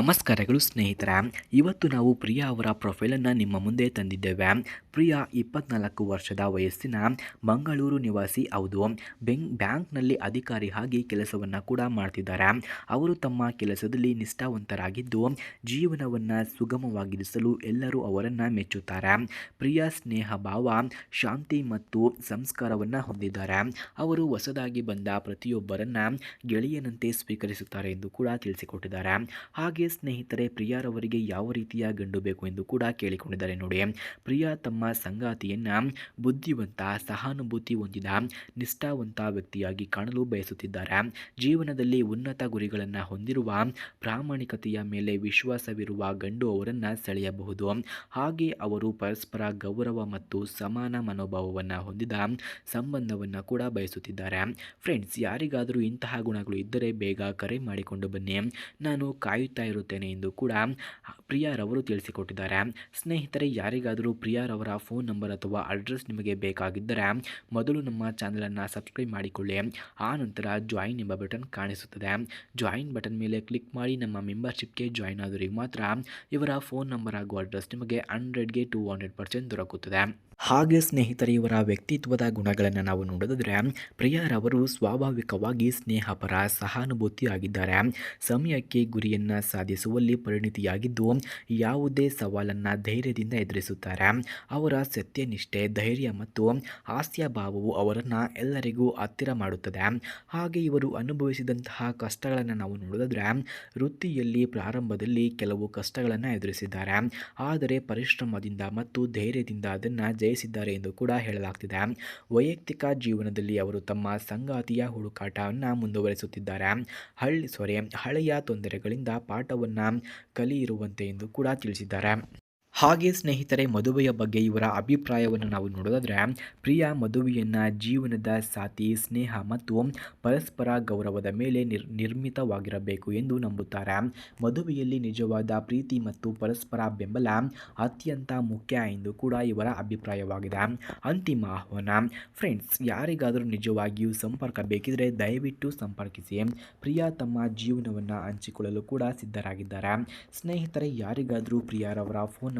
ನಮಸ್ಕಾರಗಳು ಸ್ನೇಹಿತರ. ಇವತ್ತು ನಾವು ಪ್ರಿಯಾ ಅವರ ಪ್ರೊಫೈಲನ್ನು ನಿಮ್ಮ ಮುಂದೆ ತಂದಿದ್ದೇವೆ. ಪ್ರಿಯಾ ಇಪ್ಪತ್ನಾಲ್ಕು ವರ್ಷದ ವಯಸ್ಸಿನ ಮಂಗಳೂರು ನಿವಾಸಿ ಹೌದು. ಬೆಂಗ್ ಬ್ಯಾಂಕ್ನಲ್ಲಿ ಅಧಿಕಾರಿ ಆಗಿ ಕೆಲಸವನ್ನು ಕೂಡ ಮಾಡ್ತಿದ್ದಾರೆ. ಅವರು ತಮ್ಮ ಕೆಲಸದಲ್ಲಿ ನಿಷ್ಠಾವಂತರಾಗಿದ್ದು, ಜೀವನವನ್ನು ಸುಗಮವಾಗಿರಿಸಲು ಎಲ್ಲರೂ ಅವರನ್ನು ಮೆಚ್ಚುತ್ತಾರೆ. ಪ್ರಿಯಾ ಸ್ನೇಹ ಭಾವ, ಶಾಂತಿ ಮತ್ತು ಸಂಸ್ಕಾರವನ್ನು ಹೊಂದಿದ್ದಾರೆ. ಅವರು ಹೊಸದಾಗಿ ಬಂದ ಪ್ರತಿಯೊಬ್ಬರನ್ನ ಗೆಳೆಯನಂತೆ ಸ್ವೀಕರಿಸುತ್ತಾರೆ ಎಂದು ಕೂಡ ತಿಳಿಸಿಕೊಟ್ಟಿದ್ದಾರೆ. ಹಾಗೆ ಸ್ನೇಹಿತರೆ ಪ್ರಿಯಾರವರಿಗೆ ಯಾವ ರೀತಿಯ ಗಂಡು ಬೇಕು ಎಂದು ಕೂಡ ಕೇಳಿಕೊಂಡಿದ್ದಾರೆ ನೋಡಿ. ಪ್ರಿಯಾ ತಮ್ಮ ಸಂಗಾತಿಯನ್ನು ಬುದ್ಧಿವಂತ, ಸಹಾನುಭೂತಿ ಹೊಂದಿದ, ನಿಷ್ಠಾವಂತ ವ್ಯಕ್ತಿಯಾಗಿ ಕಾಣಲು ಬಯಸುತ್ತಿದ್ದಾರೆ. ಜೀವನದಲ್ಲಿ ಉನ್ನತ ಗುರಿಗಳನ್ನು ಹೊಂದಿರುವ, ಪ್ರಾಮಾಣಿಕತೆಯ ಮೇಲೆ ವಿಶ್ವಾಸವಿರುವ ಗಂಡು ಅವರನ್ನು ಸೆಳೆಯಬಹುದು. ಹಾಗೆ ಅವರು ಪರಸ್ಪರ ಗೌರವ ಮತ್ತು ಸಮಾನ ಮನೋಭಾವವನ್ನು ಹೊಂದಿದ ಸಂಬಂಧವನ್ನು ಕೂಡ ಬಯಸುತ್ತಿದ್ದಾರೆ. ಫ್ರೆಂಡ್ಸ್ ಯಾರಿಗಾದರೂ ಇಂತಹ ಗುಣಗಳು ಇದ್ದರೆ ಬೇಗ ಕರೆ ಮಾಡಿಕೊಂಡು ಬನ್ನಿ. ನಾನು ಕಾಯುತ್ತಾ ಎಂದು ಕೂಡ ಪ್ರಿಯಾರವರು ತಿಳಿಸಿಕೊಟ್ಟಿದ್ದಾರೆ. ಸ್ನೇಹಿತರೆ, ಯಾರಿಗಾದರೂ ಪ್ರಿಯಾರವರ ಫೋನ್ ನಂಬರ್ ಅಥವಾ ಅಡ್ರೆಸ್ ನಿಮಗೆ ಬೇಕಾಗಿದ್ದರೆ ಮೊದಲು ನಮ್ಮ ಚಾನಲನ್ನು ಸಬ್ಸ್ಕ್ರೈಬ್ ಮಾಡಿಕೊಳ್ಳಿ. ಆ ನಂತರ ಜಾಯಿನ್ ಎಂಬ ಬಟನ್ ಕಾಣಿಸುತ್ತದೆ. ಜಾಯಿನ್ ಬಟನ್ ಮೇಲೆ ಕ್ಲಿಕ್ ಮಾಡಿ ನಮ್ಮ ಮೆಂಬರ್ಶಿಪ್ಗೆ ಜಾಯಿನ್ ಆದರೆ ಮಾತ್ರ ಇವರ ಫೋನ್ ನಂಬರ್ ಹಾಗೂ ಅಡ್ರೆಸ್ ನಿಮಗೆ ಹಂಡ್ರೆಡ್ಗೆ ಟೂ ಹಂಡ್ರೆಡ್ ಪರ್ಸೆಂಟ್ ದೊರಕುತ್ತದೆ. ಹಾಗೆ ಸ್ನೇಹಿತರೆ ಇವರ ವ್ಯಕ್ತಿತ್ವದ ಗುಣಗಳನ್ನು ನಾವು ನೋಡೋದಾದರೆ ಪ್ರಿಯಾರವರು ಸ್ವಾಭಾವಿಕವಾಗಿ ಸ್ನೇಹಪರ ಸಹಾನುಭೂತಿಯಾಗಿದ್ದಾರೆ. ಸಮಯಕ್ಕೆ ಗುರಿಯನ್ನು ಸಾಧಿಸುವಲ್ಲಿ ಪರಿಣಿತಿಯಾಗಿದ್ದು, ಯಾವುದೇ ಸವಾಲನ್ನು ಧೈರ್ಯದಿಂದ ಎದುರಿಸುತ್ತಾರೆ. ಅವರ ಸತ್ಯನಿಷ್ಠೆ, ಧೈರ್ಯ ಮತ್ತು ಹಾಸ್ಯ ಭಾವವು ಅವರನ್ನು ಎಲ್ಲರಿಗೂ ಹತ್ತಿರ ಮಾಡುತ್ತದೆ. ಹಾಗೆ ಇವರು ಅನುಭವಿಸಿದಂತಹ ಕಷ್ಟಗಳನ್ನು ನಾವು ನೋಡಿದ್ರೆ ವೃತ್ತಿಯಲ್ಲಿ ಪ್ರಾರಂಭದಲ್ಲಿ ಕೆಲವು ಕಷ್ಟಗಳನ್ನು ಎದುರಿಸಿದ್ದಾರೆ. ಆದರೆ ಪರಿಶ್ರಮದಿಂದ ಮತ್ತು ಧೈರ್ಯದಿಂದ ಅದನ್ನು ಜಯಿಸಿದ್ದಾರೆ ಎಂದು ಕೂಡ ಹೇಳಲಾಗ್ತಿದೆ. ವೈಯಕ್ತಿಕ ಜೀವನದಲ್ಲಿ ಅವರು ತಮ್ಮ ಸಂಗಾತಿಯ ಹುಡುಕಾಟವನ್ನು ಮುಂದುವರಿಸುತ್ತಿದ್ದಾರೆ. ಹಳ್ಳಿ ಸೊರೆ ಹಳೆಯ ತೊಂದರೆಗಳಿಂದ ಪಾಠವನ್ನು ಕಲಿಯಿರುವಂತೆ ಎಂದು ಕೂಡ ತಿಳಿಸಿದ್ದಾರೆ. ಹಾಗೆ ಸ್ನೇಹಿತರೆ, ಮದುವೆಯ ಬಗ್ಗೆ ಇವರ ಅಭಿಪ್ರಾಯವನ್ನು ನಾವು ನೋಡೋದಾದರೆ, ಪ್ರಿಯಾ ಮದುವೆಯನ್ನು ಜೀವನದ ಸಾಥಿ, ಸ್ನೇಹ ಮತ್ತು ಪರಸ್ಪರ ಗೌರವದ ಮೇಲೆ ನಿರ್, ನಿರ್ಮಿತವಾಗಿರಬೇಕು ಎಂದು ನಂಬುತ್ತಾರೆ. ಮದುವೆಯಲ್ಲಿ ನಿಜವಾದ ಪ್ರೀತಿ ಮತ್ತು ಪರಸ್ಪರ ಬೆಂಬಲ ಅತ್ಯಂತ ಮುಖ್ಯ ಎಂದು ಕೂಡ ಇವರ ಅಭಿಪ್ರಾಯವಾಗಿದೆ. ಅಂತಿಮ ಆಹ್ವಾನ, ಫ್ರೆಂಡ್ಸ್, ಯಾರಿಗಾದರೂ ನಿಜವಾಗಿಯೂ ಸಂಪರ್ಕ ಬೇಕಿದ್ರೆ ದಯವಿಟ್ಟು ಸಂಪರ್ಕಿಸಿ. ಪ್ರಿಯಾ ತಮ್ಮ ಜೀವನವನ್ನು ಹಂಚಿಕೊಳ್ಳಲು ಕೂಡ ಸಿದ್ಧರಾಗಿದ್ದಾರೆ. ಸ್ನೇಹಿತರೆ, ಯಾರಿಗಾದರೂ ಪ್ರಿಯಾರವರ ಫೋನ್